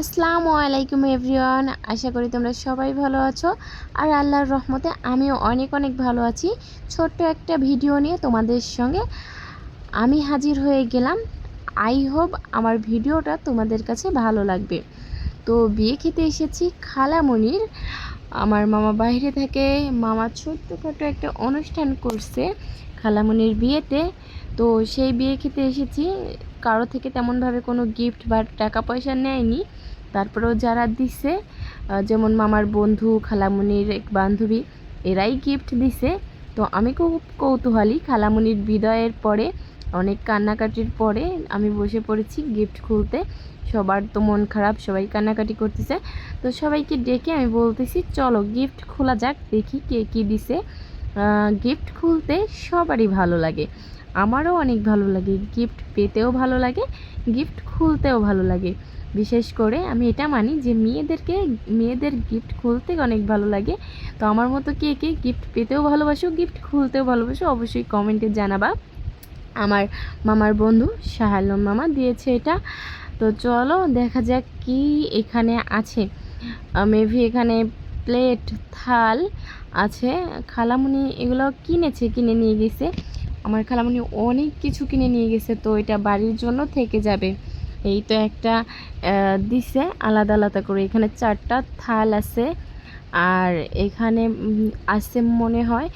আসসালামু আলাইকুম এভরিওয়ান, আশা করি তোমরা সবাই ভালো আছো। আর আল্লাহর রহমতে আমিও অনেক অনেক ভালো আছি। ছোট্ট একটা ভিডিও নিয়ে তোমাদের সঙ্গে আমি হাজির হয়ে গেলাম। আই হোপ আমার ভিডিওটা তোমাদের কাছে ভালো লাগবে। তো বিয়ে খেতে এসেছি খালামণির। আমার মামা বাইরে থেকে, মামা ছোট্টখাটো একটা অনুষ্ঠান করছে খালামণির বিয়েতে। তো সেই বিয়ে খেতে এসেছি। কারও থেকে তেমনভাবে কোনো গিফট বা টাকা পয়সা নেয়নি। তারপরেও যারা দিছে যেমন মামার বন্ধু, খালামুনির এক বান্ধবী, এরাই গিফট দিছে। তো আমি খুব কৌতূহলী, খালামুনির বিদায়ের পরে, অনেক কান্নাকাটির পরে আমি বসে পড়েছি গিফট খুলতে। সবার তো মন খারাপ, সবাই কান্নাকাটি করতেছে। তো সবাইকে ডেকে আমি বলতেছি, চলো গিফট খোলা যাক, দেখি কে কী দিছে। গিফট খুলতে সবারই ভালো লাগে। আমারও অনেক ভালো লাগে গিফট পেতেও ভালো লাগে গিফট খুলতেও ভালো লাগে। বিশেষ করে আমি এটা মানি যে মেয়েদেরকে, মেয়েদের গিফট খুলতে অনেক ভালো লাগে। তো আমার মতো কে কে গিফট পেতেও ভালোবাসো গিফট খুলতেও ভালোবাসো, অবশ্যই কমেন্টে জানাবা। আমার মামার বন্ধু শাহালম মামা দিয়েছে এটা। তো চলো দেখা যাক কি এখানে আছে। মেভি এখানে প্লেট থাল আছে। খালামুনি এগুলো কিনেছে, কিনে নিয়ে গেছে। আমার খালামুনি অনেক কিছু কিনে নিয়ে গেছে, তো এটা বাড়ির জন্য থেকে যাবে। এই তো একটা দিছে আলাদা আলাদা করে। এখানে চারটা থাল আছে আর এখানে আছে মনে হয়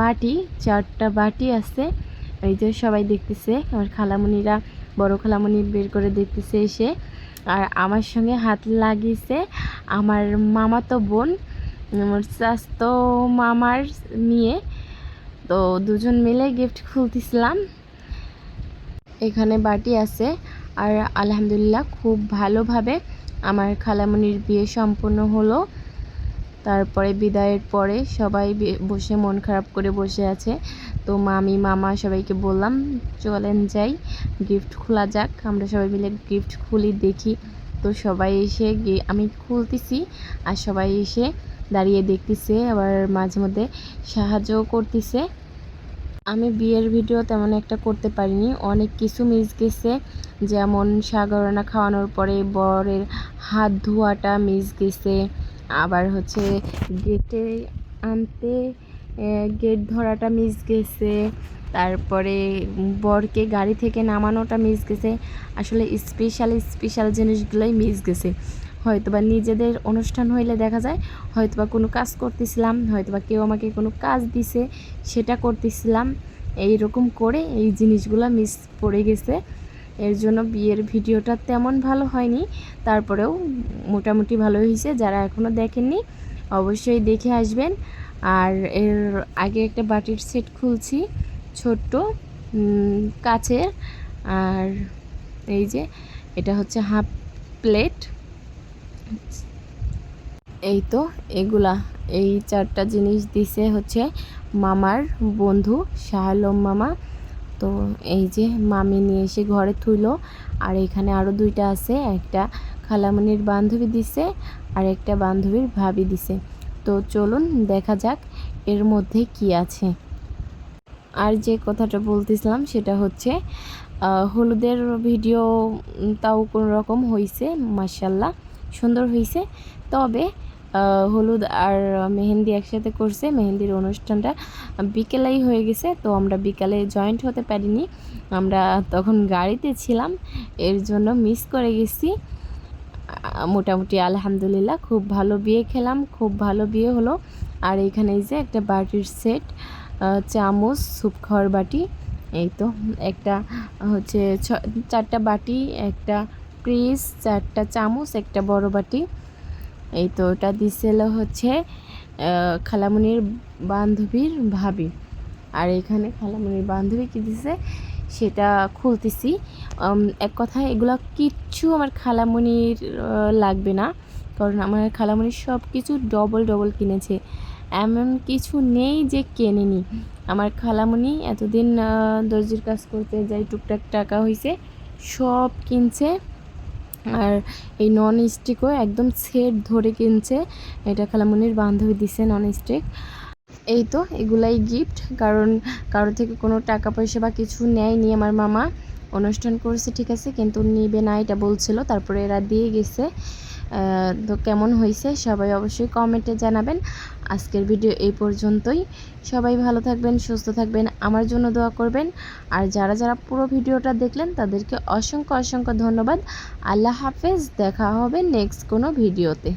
বাটি, চারটা বাটি আছে। এই যে সবাই দেখতেছে, আমার খালামুনিরা, বড় খালামুনি বের করে দেখতেছে এসে। আর আমার সঙ্গে হাত লাগিয়েছে আমার মামাতো বোন, আমার স্বাস্থ্য মামার নিয়ে তো দুজন মিলে গিফট খুলতেছিলাম। এখানে বাটি আছে। আর আলহামদুলিল্লাহ খুব ভালোভাবে আমার খালামণির বিয়ে সম্পন্ন হলো। তারপরে বিদায়ের পরে সবাই বসে মন খারাপ করে বসে আছে। তো মামি, মামা সবাইকে বললাম, চলেন যাই, গিফট খোলা যাক, আমরা সবাই মিলে গিফট খুলি, দেখি। তো সবাই এসে আমি খুলতেছি আর সবাই এসে দাঁড়িয়ে দেখতেছে, আবার মাঝে মধ্যে সাহায্যও করতেছে। আমি বিয়ের ভিডিও তেমন একটা করতে পারিনি। অনেক কিছু মিস গেছে। যেমন সাগরনা খাওয়ানোর পরে বরের হাত ধোয়াটা মিস গেছে। আবার হচ্ছে গেটে আনতে গেট ধরাটা মিস গেছে। তারপরে বরকে গাড়ি থেকে নামানোটা মিস গেছে। আসলে স্পেশাল স্পেশাল জিনিসগুলোই মিস গেছে। হয়তোবা নিজেদের অনুষ্ঠান হইলে দেখা যায়, হয়তোবা কোনো কাজ করতেছিলাম, হয়তোবা কেউ আমাকে কোনো কাজ দিছে, সেটা করতেছিলাম। এই রকম করে এই জিনিসগুলো মিস পড়ে গেছে। এর জন্য বিয়ের ভিডিওটা তেমন ভালো হয়নি। তারপরেও মোটামুটি ভালো হয়েছে যারা এখনও দেখেননি, অবশ্যই দেখে আসবেন। আর এর আগে একটা বাটির সেট খুলছি, ছোট্ট কাচের। আর এই যে, এটা হচ্ছে হাফ প্লেট। এই তো এগুলা। এই চারটা জিনিস দিছে হচ্ছে মামার বন্ধু, শাহালম মামা। তো এই যে মামি নিয়ে এসে ঘরে থুইলো। আর এখানে আরও দুইটা আছে, একটা খালামণির বান্ধবী দিছে, আর একটা বান্ধবীর ভাবি দিছে। তো চলুন দেখা যাক এর মধ্যে কি আছে। আর যে কথাটা বলতেছিলাম সেটা হচ্ছে হলুদের ভিডিও তাও কোনো রকম হয়েছে মার্শাল্লাহ সুন্দর হয়েছে তবে হলুদ আর মেহেন্দি একসাথে করছে। মেহেন্দির অনুষ্ঠানটা বিকেলেই হয়ে গেছে, তো আমরা বিকালে জয়েন্ট হতে পারিনি। আমরা তখন গাড়িতে ছিলাম, এর জন্য মিস করে গেছি। মোটামুটি আলহামদুলিল্লাহ খুব ভালো বিয়ে খেলাম, খুব ভালো বিয়ে হলো। আর এখানে যে একটা বাটির সেট চামচ স্যুপ খাওয়ার বাটি, এই তো, একটা হচ্ছে চারটা বাটি, একটা পিস চারটা চামচ একটা বড় বাটি। এই তো ওটা দিছিল হচ্ছে আহ, খালামণির বান্ধবীর ভাবি। আর এখানে খালামুনির বান্ধবী কি দিছে সেটা খুলতেছি। এক কথায় এগুলো কিচ্ছু আমার খালামণির আহ, লাগবে না। কারণ আমার খালামণির সব কিছু ডবল ডবল কিনেছে। এমন কিছু নেই যে কেনেনি। আমার খালামুনি এতদিন দর্জির কাজ করতে যাই টুকটাক টাকা হয়েছে সব কিনছে। আর এই নন স্টিকও একদম সেট ধরে কিনছে। এটা খালামুনির বান্ধবী দিছে নন স্টিক এই তো, এগুলাই গিফট কারণ কারও থেকে কোনো টাকা পয়সা বা কিছু নেয়নি আমার মামা। অনুষ্ঠান করছে, ঠিক আছে, কিন্তু নিবে না, এটা বলছিল। তারপরে এরা দিয়ে গেছে। তো কেমন হয়েছে সবাই অবশ্যই কমেন্টে জানাবেন। আজকের ভিডিও এই পর্যন্তই। সবাই ভালো থাকবেন, সুস্থ থাকবেন, আমার জন্য দোয়া করবেন। আর যারা যারা পুরো ভিডিওটা দেখলেন, তাদেরকে অসংখ্য অসংখ্য ধন্যবাদ। আল্লাহ হাফেজ, দেখা হবে নেক্সট কোনো ভিডিওতে